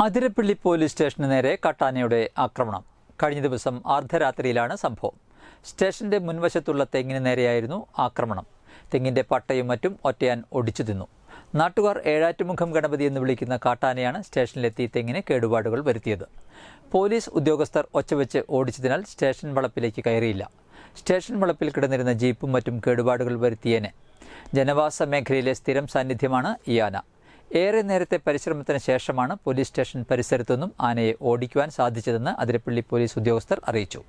Athirappilly police സ്റ്റേഷന് നേരെ കട്ടാനയുടെ ആക്രമണം. കഴിഞ്ഞ ദിവസം അർദ്ധരാത്രിയിലാണ് സംഭവം. സ്റ്റേഷന്റെ മുൻവശത്തുള്ള തെങ്ങിന് നേരെയായിരുന്നു ആക്രമണം. തെങ്ങിന്റെ പട്ടയും മറ്റും ഒറ്റയാൻ ഒടിച്ചു തിന്നു. നാട്ടുകാർ ഏഴാറ്റുമുഖം ഗണപതി എന്ന് വിളിക്കുന്ന കാട്ടാനയാണ് സ്റ്റേഷനിലെത്തി തെങ്ങിന് കേടുപാടുകൾ വരുത്തിയത്. പോലീസ് ഉദ്യോഗസ്ഥർ ഒച്ചവെച്ച് ഓടിച്ചതിനാൽ സ്റ്റേഷൻ വളപ്പിലേക്ക് കയറിയില്ല. സ്റ്റേഷൻ വളപ്പിൽ കിടന്നിരുന്ന ജീപ്പും മറ്റും കേടുപാടുകൾ വരുത്തിയേനെ. ജനവാസ മേഖലയിലെ സ്ഥിരം സാന്നിധ്യമാണ് ഈ ആന. ഏറെ നേരത്തെ പരിശ്രമത്തിന് ശേഷമാണ് പോലീസ് സ്റ്റേഷൻ പരിസരത്തുനിന്നും ആനയെ ഓടിക്കുവാൻ സാധിച്ചതെന്ന് അതിരപ്പള്ളി പോലീസ് ഉദ്യോഗസ്ഥർ അറിയിച്ചു